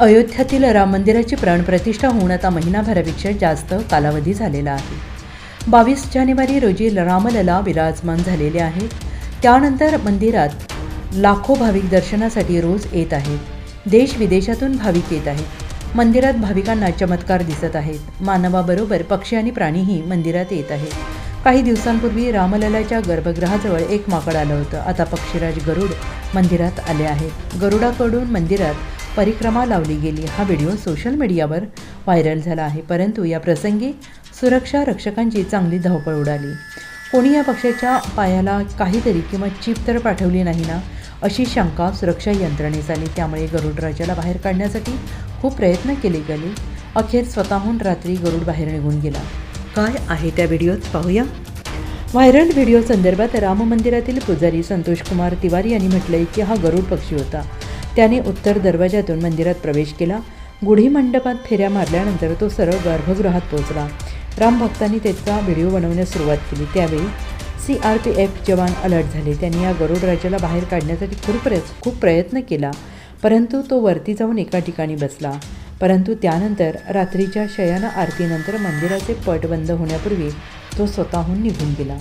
अयोध्यातील राम मंदिराची प्राणप्रतिष्ठा होऊन आता महिनाभरापेक्षा जास्त कालावधी झालेला आहे. बावीस जानेवारी रोजी रामलला विराजमान झालेले आहेत त्यानंतर मंदिरात लाखो भाविक दर्शनासाठी रोज येत आहेत. देश विदेशातून भाविक येत आहेत. मंदिरात भाविकांना चमत्कार दिसत आहेत. मानवाबरोबर पक्षी आणि प्राणीही मंदिरात येत आहेत. काही दिवसांपूर्वी रामललाच्या गर्भगृहाजवळ एक माकड आलं होतं. आता पक्षीराज गरुड मंदिरात आले आहेत. गरुडाकडून मंदिरात परिक्रमा लावली गेली. हा व्हिडिओ सोशल मीडियावर व्हायरल झाला आहे. परंतु या प्रसंगी सुरक्षा रक्षकांची चांगली धावपळ उडाली. कोणी या पक्षाच्या पायाला काहीतरी किंवा चिप तर पाठवली नाही ना अशी शंका सुरक्षा यंत्रणेस आली. त्यामुळे गरुडराजाला बाहेर काढण्यासाठी खूप प्रयत्न केले गेले. अखेर स्वतःहून रात्री गरुड बाहेर निघून गेला. काय आहे त्या व्हिडिओत? पाहूया. व्हायरल व्हिडिओ संदर्भात राम मंदिरातील पुजारी संतोष कुमार तिवारी यांनी म्हटलंय की हा गरुड पक्षी होता. त्याने उत्तर दरवाजातून मंदिरात प्रवेश केला. गुढी मंडपात फेऱ्या मारल्यानंतर तो सरळ गर्भगृहात पोहोचला. रामभक्तांनी त्याचा व्हिडिओ बनवण्यास सुरुवात केली. त्यावेळी सी आर पी एफ जवान अलर्ट झाले. त्यांनी या गरुड राजाला बाहेर काढण्यासाठी खूप प्रय खूप प्रयत्न केला परंतु तो वरती जाऊन एका ठिकाणी बसला. परंतु त्यानंतर रात्रीच्या शयन आरतीनंतर मंदिराचे पट बंद होण्यापूर्वी तो स्वतःहून निघून गेला.